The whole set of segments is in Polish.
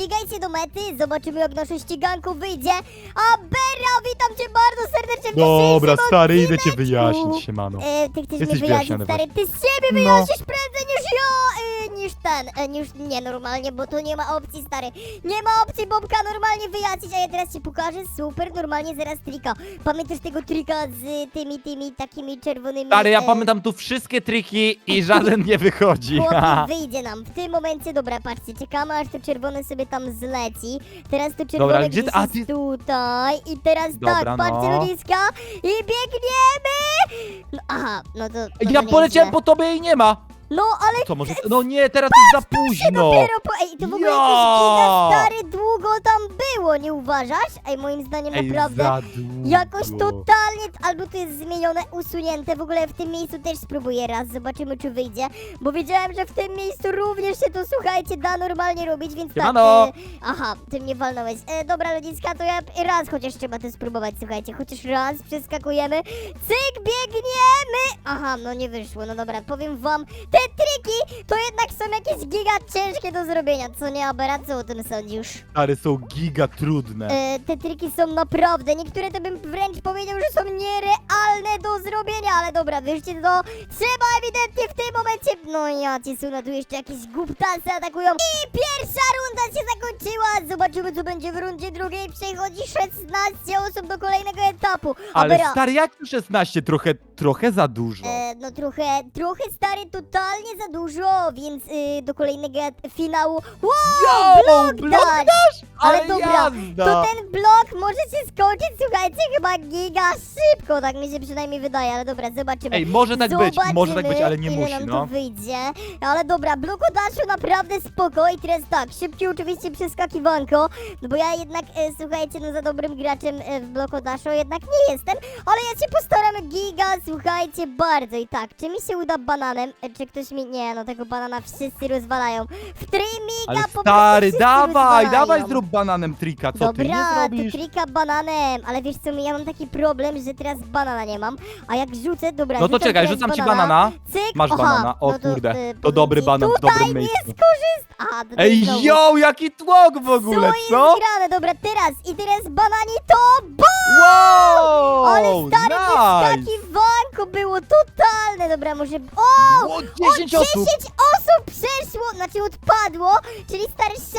ścigajcie do mety, zobaczymy jak nasze ściganko wyjdzie. A Bera, witam cię bardzo serdecznie w Dobra, dzisiejszym stary, idę cię odcineczku. wyjaśnić, siemano. E, ty chcesz Jesteś mnie wyjaśnić, wyjaśniony stary, ty z siebie No. wyjaśnisz prędzej niż ja, e, niż ten, e, niż nie normalnie, bo tu nie ma opcji, stary. Nie ma opcji Bobka normalnie wyjaśnić, a ja teraz ci pokażę super normalnie zaraz trika. Pamiętasz tego trika z tymi, tymi takimi czerwonymi... Stary, ja e, pamiętam tu wszystkie triki i żaden nie wychodzi. Chłopie, wyjdzie nam. W tym momencie, dobra, patrzcie, czekamy aż to czerwone sobie tam zleci. Teraz to czerwone Dobra, gdzie gdzieś ty- a jest ty- tutaj. I teraz Dobra, tak, patrzcie no. ludziska i biegniemy! No, aha, no to, no Ja to poleciałem po tobie jej nie ma. No, ale Co może... No nie, teraz już za późno. dopiero po... Ej, to w ogóle Ja! jakieś giga stary długo tam było, nie uważasz? Ej, moim zdaniem Ej, naprawdę... za długo. Jakoś totalnie, albo to jest zmienione, usunięte. W ogóle w tym miejscu też spróbuję raz, zobaczymy czy wyjdzie. Bo wiedziałem, że w tym miejscu również się to, słuchajcie, da normalnie robić, więc tak. Siemano. E, aha, ty mnie walnąłeś. E, dobra, ludziska, to ja raz chociaż trzeba to spróbować, słuchajcie. Chociaż raz przeskakujemy. Cyk, biegniemy! Aha, no nie wyszło, no dobra, powiem wam, te triki to jednak są jakieś giga ciężkie do zrobienia, co nie, Abera, co o tym sądzisz? Stary, są giga trudne. E, te triki są naprawdę, niektóre to bym wręcz powiedział, że są nierealne do zrobienia, ale dobra, wyjście to trzeba ewidentnie w tym momencie, no ja ci sunę, tu jeszcze jakieś głuptasy atakują i pierwsza runda się zakończyła, zobaczymy co będzie w rundzie drugiej, przechodzi 16 osób do kolejnego etapu, Ale Abera, stary, jak tu 16? Trochę, trochę za dużo. No trochę, trochę stary, totalnie za dużo, więc y, do kolejnego finału. Wow, Yo, blok blok dasz! dasz? Ale Ale dobra, jazda. to ten blok może się skończyć, słuchajcie, chyba giga szybko, tak mi się przynajmniej wydaje, ale dobra, zobaczymy. Ej, może tak być, może tak być, ale nie ile musi, nam no. to wyjdzie. Ale dobra, blokodaszu naprawdę spoko i teraz tak, szybkie oczywiście przeskakiwanko, no bo ja jednak, e, słuchajcie, no za dobrym graczem e, w blokodaszu jednak nie jestem, ale ja się postaram giga, słuchajcie, bardzo i tak, czy mi się uda bananem, e, czy ktoś mi, nie, no tego banana wszyscy rozwalają. W Trimiga Ale po prostu stary, wszyscy dawaj, rozwalają. dawaj zrób bananem trika, co ty Dobra, nie to zrobisz? trika bananem, ale wiesz co, ja mam taki problem, że teraz banana nie mam, a jak rzucę, dobra, No to rzucam czekaj, teraz rzucam ci banana. cyk, Masz aha, banana, o no kurde, y, to dobry banan w tutaj dobrym nie miejscu. skorzyst... To Ej, znowu. yo, jaki tłok w ogóle, Co jest co? grane? Dobra, teraz i teraz banani to bo! Wow, Ale stary, nice. wyskakiwanko było totalne, dobra, może... O! O, O, 10 osób. osób przeszło, znaczy odpadło, czyli stary 6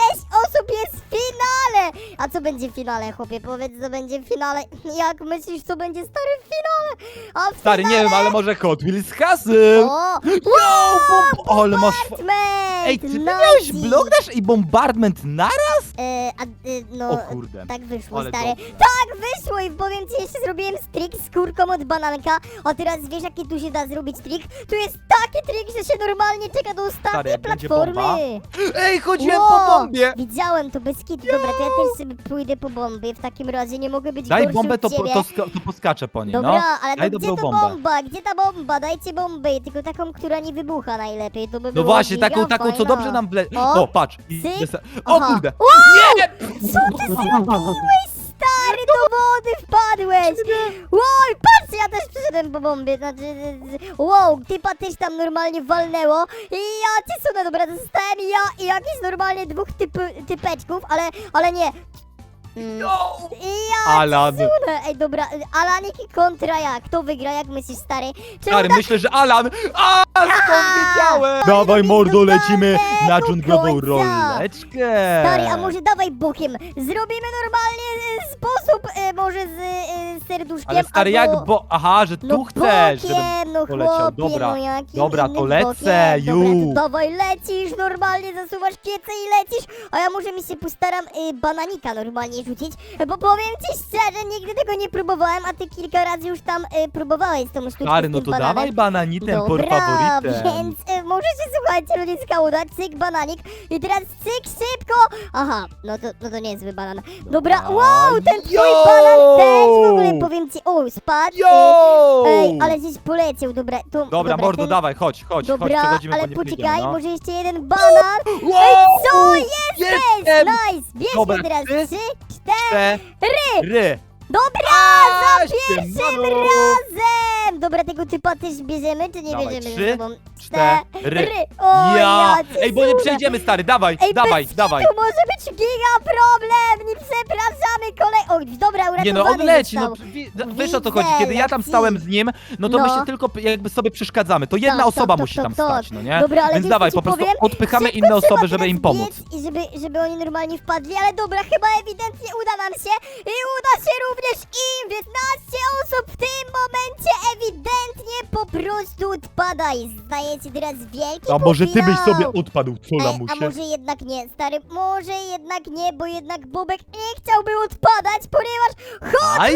osób jest w finale. A co będzie w finale, chłopie? Powiedz, co będzie w finale. Jak myślisz, co będzie stary w finale? A w Stary, nie finale... wiem, ale może Hot Wheels z hasem. O! Bomb... Ale masz... Ej, ty nice. miałeś blok dasz i bombardment naraz? E, a, e, no, O kurde. tak wyszło, Ale stary. dobrze. Tak wyszło i powiem ci, jeszcze zrobiłem trik z kurką od bananka, a teraz wiesz, jaki tu się da zrobić trik? Tu jest taki trik, że się normalnie czeka do ostatniej Stary, jak będzie platformy. Ej, chodziłem Wow, po bombie. Widziałem to bez kitu. Dobra, to ja też sobie pójdę po bombie. W takim razie nie mogę być Daj gorszy bombę, od to, po, ciebie. to, ska- to poskaczę po niej, Dobra, no. ale Daj to gdzie dobrą bombę. bomba? Gdzie ta bomba? Dajcie bombę, tylko taką, która nie wybucha najlepiej. To by No właśnie, giga taką, taką, co fajna. dobrze nam wle... O, O, patrz. I cyk. O Aha. kurde. Nie! Co ty zrobiłeś, stary? Do wody wpadłeś! Wow, patrz, ja też przyszedłem po bombie, znaczy... Wow, typa też tam normalnie walnęło i ja cię sunę, dobra, to zostałem ja i jakiś normalnie dwóch typ, typeczków, ale, ale nie. Mm. I ja Alan. sunę. Ej, dobra, Alanik i kontra jak? Kto wygra, jak myślisz, stary? Czemu Stary, tak myślę, że Alan! A, skąd wiedziałem? Dawaj, mordo, lecimy na dżunglową końca. roleczkę. Stary, a może dawaj bokiem. Zrobimy normalnie e, sposób, e, może z e, serduszkiem. Ale stary, albo... jak bo... Aha, że tu No chcesz, żebym... bokiem, no poleciał. chłopie, Dobra, no jakim dobra, innym to lecę, bokiem. Dobra, to dawaj, lecisz, normalnie zasuwasz kiece i lecisz, a ja może mi się postaram y, bananika normalnie rzucić, bo powiem ci szczerze, nigdy tego nie próbowałem, a ty kilka razy już tam y, próbowałeś tą sztuczkę Stary, z no tym to bananem. dawaj bananitem, por Dobra, favoritem. więc y, możecie słuchajcie ludzika udać, cyk bananik i teraz cyk szybko, aha, no to, no to niezły banan. Dobra, Dobra. wow, ten twój Yo! banan też w ogóle powiem ci, o spadł, Yo! Ej, ale gdzieś poleciał, dobra, tu, Dobra, mordo, ten- dawaj, chodź, chodź, chodź, Dobra, przechodzimy ale nie poczekaj, no. może jeszcze jeden banan. Wow! Ej, co jesteś? Nice! Bierzmy Dobra, teraz trzy, cztery. Cztery. Dobra, za pierwszym siemano. razem! Dobra, tego typa też bierzemy, czy nie Dawaj, bierzemy trzy, ze sobą? cztery. O, Ja! Ej, bo nie przejdziemy, stary, dawaj, Ej, dawaj, bez dawaj. Tu może być giga problem, nie przepraszamy kolej... O, dobra, uratowany Nie no, on leci, no został. wi- wiesz o co Widzę, chodzi, kiedy ja tam stałem z nim, no to my No. się tylko p- jakby sobie przeszkadzamy, to jedna Tak, osoba tak, musi tak, tam tak, stać, tak. no nie? Dobra, ale Więc wiesz, dawaj, ci po prostu powiem? odpychamy Szybko inne trzeba osoby, teraz żeby im pomóc. biec I żeby, żeby oni normalnie wpadli, ale dobra, chyba ewidentnie uda nam się i uda się również im! 15 osób prostu odpada i zdajecie teraz wielki A może ty byś sobie odpadł, co Ej, a lamusie? może jednak nie, stary, może jednak nie, bo jednak Bobek nie chciałby odpadać, ponieważ Aj!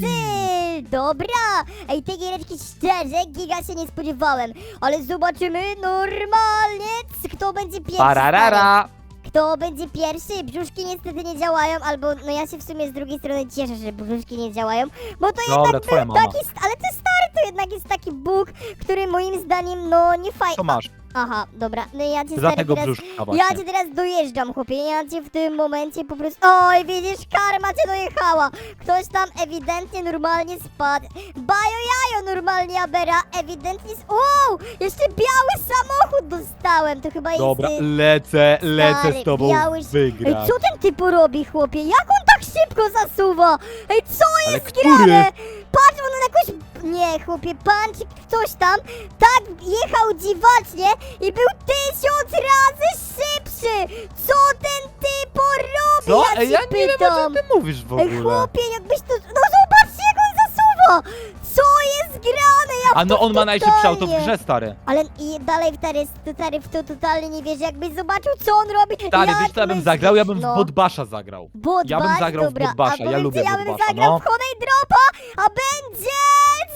Ty, dobra! Ej, tej giereczki szczerze, giga się nie spodziewałem, ale zobaczymy normalnie, c- kto będzie pierwszy. stary. Pararara! Kto będzie pierwszy? Brzuszki niestety nie działają, albo no ja się w sumie z drugiej strony cieszę, że brzuszki nie działają, bo to Dobra, jednak twoja był mama. taki, st- ale to stary to jednak jest taki bóg, który moim zdaniem no nie fajny. Co masz? Aha, dobra, no ja cię Za stary tego teraz... brzuszka Ja cię teraz dojeżdżam, chłopie, ja cię w tym momencie po prostu... Oj, widzisz, karma cię dojechała. Ktoś tam ewidentnie normalnie spadł. Bajo jajo normalnie, Abera, ewidentnie... s- Wow, jeszcze biały samochód dostałem, to chyba jest... Dobra, y, lecę, lecę stary, z tobą biały Ej, wygrać. co ten typu robi, chłopie? Jak on tak szybko zasuwa? Ej, co Ale jest który? grane? Patrz, on na jakąś... Nie, chłopie, pan czy ktoś tam tak jechał dziwacznie i był tysiąc razy szybszy! Co ten typ robi? Co? Ja Ej, ja nie wiem o pytam. czym ty mówisz w Ej, ogóle. chłopie, jakbyś to... No zobaczcie, jak on zasuwa! Co jest grane? Ja A w no to on ma najszybsze auto w grze, stary. Ale i dalej w tary, stary w to totalnie nie wierzę, jakbyś zobaczył co on robi. Stary, wiesz co ja bym myślisz? zagrał? Ja bym no. w Botbasza zagrał. Bot Ja bym zagrał w Dobra, Bot Basha, a ja powiedz, lubię ja bym Basha, zagrał no. w Honey Dropa, a będzie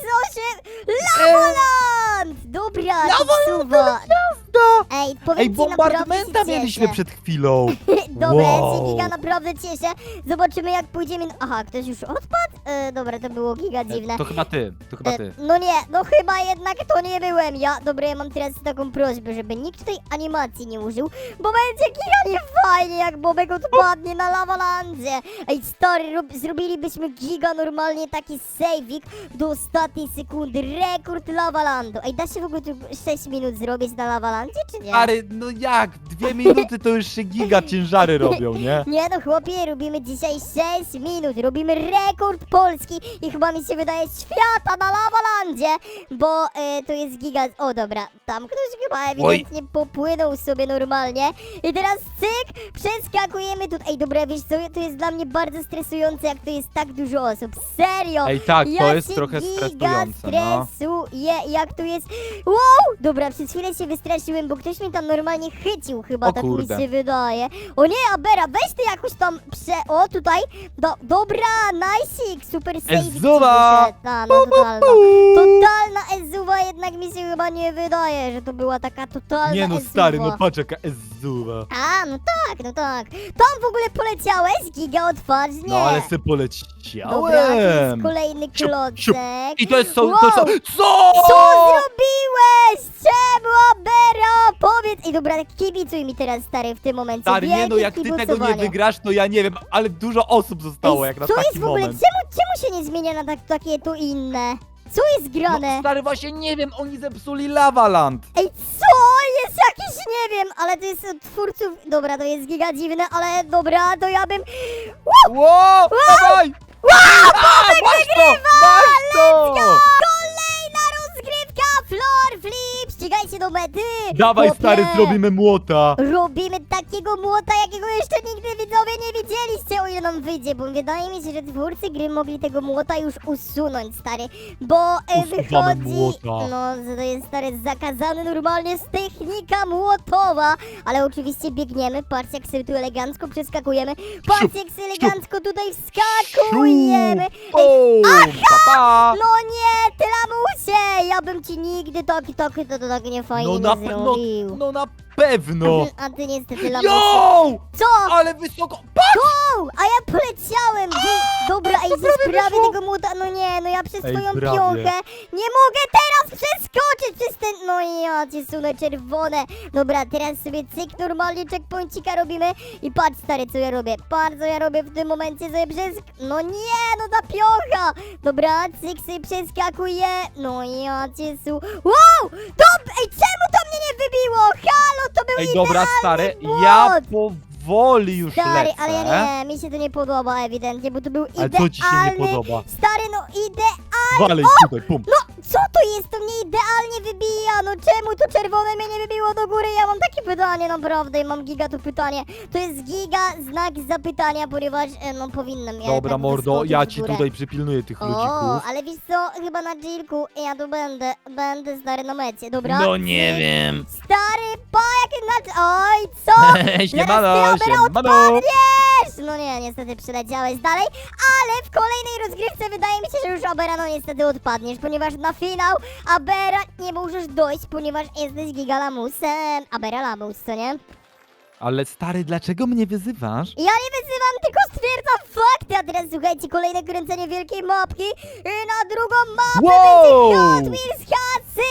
co się... Lavaland! Dobra, Lavaland Ej, powiem Ej, ci naprawdę bombardmenta się mieliśmy cieszę. przed chwilą. Dobra, ja się Wow. giga naprawdę cieszę. Zobaczymy jak pójdziemy... Aha, ktoś już odpadł? E, dobra, to było giga dziwne. To chyba ty, to chyba E, ty. No nie, no chyba jednak to nie byłem ja. Dobra, ja mam teraz taką prośbę, żeby nikt tej animacji nie użył, bo będzie giga nie fajnie, jak Bobek odpadnie na Lavalandzie. Ej, stary, rob, zrobilibyśmy giga normalnie taki saveik do ostatniej sekundy, rekord Lavalandu. Ej, da się w ogóle tu 6 minut zrobić na Lavalandzie, czy nie? Stary, no jak? Dwie minuty to już się giga ciężary robią, nie? Nie no chłopie, robimy dzisiaj 6 minut, robimy rekord Polski i chyba mi się wydaje świata na Lavalandzie, bo e, to jest giga... O dobra, tam ktoś chyba ewidentnie popłynął sobie normalnie i teraz cyk, przeskakujemy tutaj. Ej dobra, wiesz co, to jest dla mnie bardzo stresujące, jak to jest tak dużo osób, serio! Ej, tak, ja to jest się trochę giga stresujące, no. stresuję, jak tu jest... Wow! Dobra, przez chwilę się wystraszyłem, bo ktoś mnie tam normalnie chycił chyba, O tak kurde. mi się wydaje. O nie, Abera, weź ty jakoś tam prze... O, tutaj. Do, dobra, najsik, super save. Ezuwa! Ta, no totalna. Totalna ezuwa, jednak mi się chyba nie wydaje, że to była taka totalna Nie no, stary, no patrz jaka ezuwa. A, no tak, no tak. Tam w ogóle poleciałeś, giga odważnie. No ale se Dobra, to jest poleciałem. kolejny Siup, klocek. siup. I to jest co, Wow. to co? Co? Co zrobiłeś? Czemu, Abera? Powiedz! Ej, dobra, kibicuj mi teraz, stary, w tym momencie. Stary, nie no, Wielkie jak ty tego nie kibicowanie. wygrasz, to ja nie wiem, ale dużo osób zostało Ej, jak na co taki jest w ogóle? moment. Czemu, czemu się nie zmienia na tak, takie tu inne? Co jest grane? No, stary, właśnie nie wiem, oni zepsuli Lavaland. Ej, co? Jest jakiś, nie wiem, ale to jest od twórców... Dobra, to jest giga dziwne, ale dobra, to ja bym... Wow, dawaj! A, Masz to, masz to! Ścigajcie do mety! Dawaj, Chłopie. stary, zrobimy młota. Robimy takiego młota, jakiego jeszcze nigdy widzowie nie widzieliście, o ile nam wyjdzie, bo wydaje mi się, że twórcy gry mogli tego młota już usunąć, stary, bo e, Usuwamy wychodzi, młota. no, że to jest, stary, zakazany normalnie z technika młotowa, ale oczywiście biegniemy, patrzcie, jak sobie tu elegancko przeskakujemy, patrzcie, jak sobie elegancko tutaj wskakujemy, Bum, pa, pa. no nie, ty lamusie, ja bym ci nigdy taki, taki, to, to tak nie fajnie No na, nie pe- no, zrobił. no na pewno. A ty niestety. Yo! Co? Ale wysoko. Pa! Wow, a ja poleciałem! Wy- Dobra, ej, ze sprawy tego młoda... No nie, no ja przez Ej, twoją prawie. nie mogę teraz przeskoczyć przez ten... No i ja cię sunę czerwone. Dobra, teraz sobie cyk, normalnie checkpoincika robimy i patrz stary, co ja robię. Patrz, co ja robię w tym momencie sobie przez... No nie, no ta pionka! Dobra, cyk sobie przeskakuję. No i ja cię su... Wow! To... Ej, czemu to mnie nie wybiło? Halo, to był Ej, dobra, idealny stary, błąd. ja powoli już Stary, lecę. ale ja nie, mi się to nie podoba ewidentnie, bo to był Ale idealny... co ci się nie podoba? Stary, no idealny... Walej tutaj, pum. No, co to jest? To mnie idealnie wybija, no czemu to czerwone mnie nie wybiło do góry? Ja mam pytanie naprawdę i mam giga to pytanie. To jest giga znak zapytania, ponieważ, e, no powinnam ja Dobra, jednak mordo, wyskoczyć ja w ci górę. tutaj przypilnuję tych O, ludzików. ale wiesz co, chyba na Jillku ja tu będę, będę stary na mecie, dobra? No nie wiem. Stary, pa, jakie na... Oj, co? Siemano, Zaraz ty, Robert, siemano. Wiesz, no nie, niestety przyleciałeś dalej, ale w kolejnej rozgrywce wydaje mi się, że już Abera no niestety odpadniesz, ponieważ na finał Abera nie możesz dojść, ponieważ jesteś gigalamusem. Abera lamus, co nie? Ale stary, dlaczego mnie wyzywasz? Ja nie wyzywam, tylko stwierdzam fakty, a teraz słuchajcie, kolejne kręcenie wielkiej mapki i na drugą mapę Wow! będzie Hot Wheels Hustle!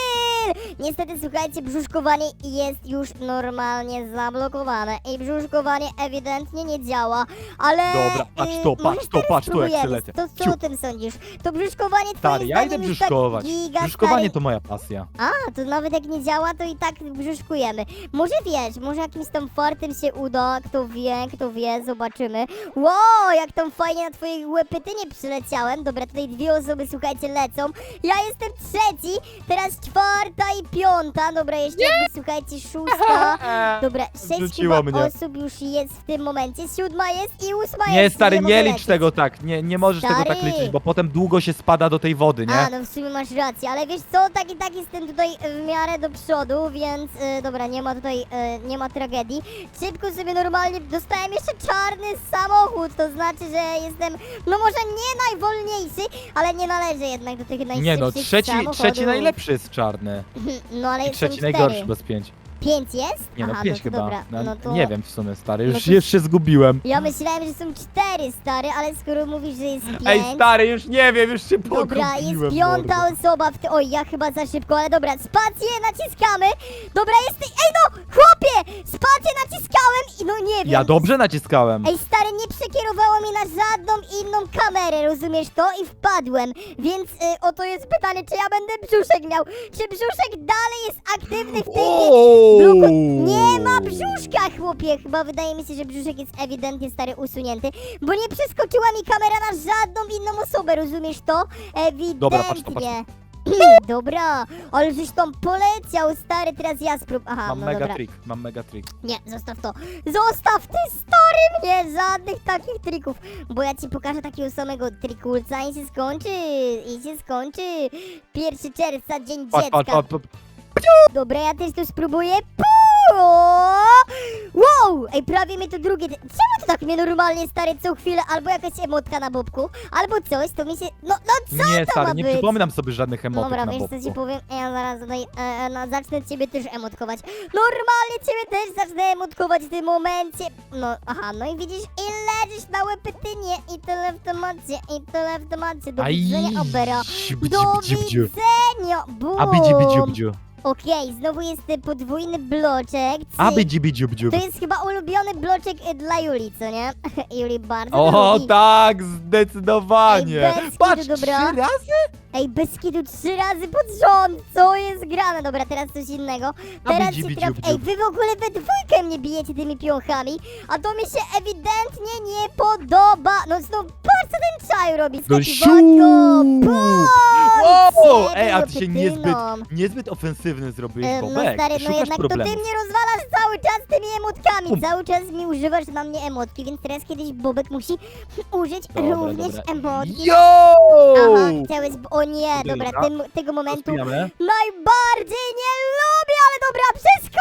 Niestety, słuchajcie, brzuszkowanie jest już normalnie zablokowane i brzuszkowanie ewidentnie nie działa, ale... Dobra, patrz y, to, może patrz to, patrz to, jak. To co Ciu. o tym sądzisz? To brzuszkowanie Stary, ja idę tak brzuszkować. giga, Brzuszkowanie stary, to moja pasja. a, to nawet jak nie działa, to i tak brzuszkujemy. Może wiesz, może jakimś tam fartem się uda, kto wie, kto wie, zobaczymy. Wow, jak tam fajnie na twojej łepytynie przyleciałem. Dobra, tutaj dwie osoby, słuchajcie, lecą. Ja jestem trzeci, teraz czwarta i piąta. Dobra, jeszcze jakby, słuchajcie, szósta. Dobra, sześć chyba mnie. osób już jest w tym momencie. Siódma jest i ósma Nie, jest. stary, mogę nie licz lecieć. tego tak. Nie, nie możesz tego tak Stary. liczyć, bo potem długo się spada do tej wody, A, nie? no w sumie masz rację, ale wiesz co, tak i tak jestem tutaj w miarę do przodu, więc y, dobra, nie ma tutaj, y, nie ma tragedii. Szybko sobie normalnie dostałem jeszcze czarny samochód, to znaczy, że jestem, no może nie najwolniejszy, ale nie należę jednak do tych najszybszych Nie no, trzeci, samochodów. trzeci najlepszy jest czarny. No ale I trzeci cztery. najgorszy bez pięć. Pięć jest? Nie no, Aha, pięć no to chyba. dobra, No, no to... Nie wiem w sumie, stary, no już, to- już się zgubiłem. Ja myślałem, że są cztery, stary, ale skoro mówisz, że jest pięć... Ej, stary, już nie wiem, już się Dobra, pogubiłem. jest piąta mordo. osoba w ty... Oj, ja chyba za szybko, ale dobra, spację naciskamy. Dobra, jest... Ej no, chłopie! Spację naciskałem i no nie wiem. Ja dobrze naciskałem. Ej, stary, nie przekierowało mnie na żadną inną kamerę, rozumiesz to? I wpadłem. Więc y, oto jest pytanie, czy ja będę brzuszek miał. Czy brzuszek dalej jest aktywny w tej... Ooo! Bluko... Nie ma brzuszka, chłopie! Chyba wydaje mi się, że brzuszek jest ewidentnie stary usunięty, bo nie przeskoczyła mi kamera na żadną inną osobę, rozumiesz to? Ewidentnie. Dobra, patrz to, patrz Dobra, ale żeś tam poleciał, stary, teraz ja sprób... Aha, Mam no mega dobra. trik, mam mega trik. Nie, zostaw to. Zostaw ty, stary, mnie żadnych takich trików, bo ja ci pokażę takiego samego trikulca i się skończy, i się skończy. 1 czerwca, dzień dziecka. patrz, patrz, patrz. Dobra, ja też tu spróbuję. Wow! Ej, prawie mnie to drugie. Czemu to tak mnie normalnie stary co chwilę? Albo jakaś emotka na bobku, albo coś, to mi się. No, no co Nie, to stary, ma nie być? przypominam sobie żadnych emotek Dobra, na wiesz co ci powiem? Ja zaraz tutaj e, e, no, zacznę ciebie też emotkować. Normalnie ciebie też zacznę emotkować w tym momencie. No, aha, no i widzisz, i leżysz na łepytynie i tyle w temacie, i tyle w temacie. Do widzenia, Obera. bdziu, Do widzenia, bum. A bidzi, bdziu, bdziu. Okej, znowu jest y, podwójny bloczek. Cyk. bidzi, bdziu, bdziu. To jest chyba ulubiony bloczek y, dla Julii, co nie? Juli bardzo O, lubi. tak, zdecydowanie. Patrz, dobra. trzy razy? Ej, bez kitu trzy razy pod rząd, co jest grane? Dobra, teraz coś innego. A Teraz bidzi, bidzi, traf... Ej, wy w ogóle we dwójkę mnie bijecie tymi piochami, a to mi się ewidentnie nie podoba. No znów, patrz co ten czaj robi No siu! Wow! Ej, a ty się niezbyt, łepytyną. niezbyt ofensywny zrobiłeś, No Bobek. stary, no Szukasz jednak to ty mnie rozwalasz cały czas tymi emotkami. Bum. Cały czas mi używasz na mnie emotki, więc teraz kiedyś Bobek musi użyć Dobra, również dobra. emotki. Yo! Aha, chciałeś... O nie, Dobra. dobra, tym, tego momentu najbardziej nie lubię, ale dobra, przeskuję,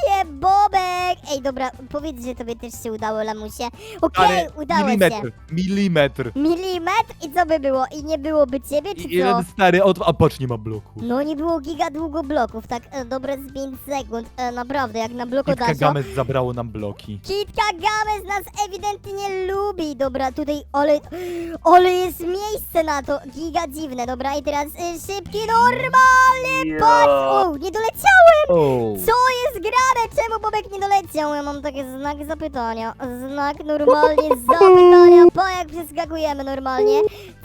kuję, Bobek. ej, dobra, powiedz, że tobie też się udało, lamusie. Okej, Ale udało się. milimetr, milimetr. Milimetr i co by było? I nie byłoby ciebie, czy I co? jeden stary, od... a patrz, nie ma bloku. No nie było giga długo bloków, tak e, dobre z 5 sekund, e, naprawdę, jak na Kitka blokodaszu. Games zabrało nam bloki. Kitka Games nas ewidentnie nie lubi, dobra, tutaj, ale, ale jest miejsce na to, giga dziwne, dobra, i teraz y, szybki, normalny, patrz, o, nie doleciałem, O. co jest grane, czemu Bobek nie doleciał, ja mam taki znak zapytania, znak normalnie zapytania, pa jak przeskakujemy normalnie,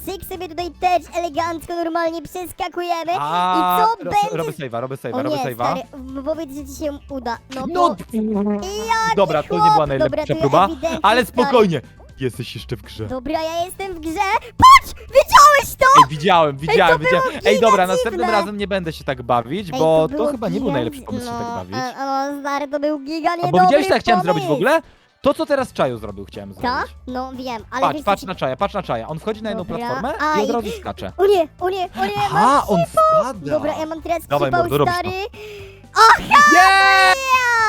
cyk sobie tutaj też elegancko normalnie przeskakujemy, A, i co ro- będzie Robię save'a, robię save'a, robię nie, save'a. stary, powiedz, że ci się uda, no, No, bo... Ja dobra, to nie była najlepsza dobra, to ja próba, ewidentnie, ale stary. spokojnie. Jesteś jeszcze w grze. Dobra, ja jestem w grze. Patrz! Widziałeś to? Ej, widziałem, widziałem, było widziałem. Ej, dobra, następnym dziwne. razem nie będę się tak bawić, Ej, bo było to chyba nie był giga- najlepszy pomysł się no, tak bawić. A, a no, stary, to był giga A niedobry bo widziałeś, co ja chciałem zrobić w ogóle? To, co teraz Czaju zrobił, chciałem Ta? zrobić. No wiem, ale Patrz, wiesz, co patrz ci- na Czaja, patrz na Czaja. On wchodzi na jedną Dobra, platformę a i od i- razu skacze. O nie, o nie, o nie, mam Aha, on spada. Dobra, ja mam teraz Dawaj, przypał, mordo, robisz to. stary. Nie!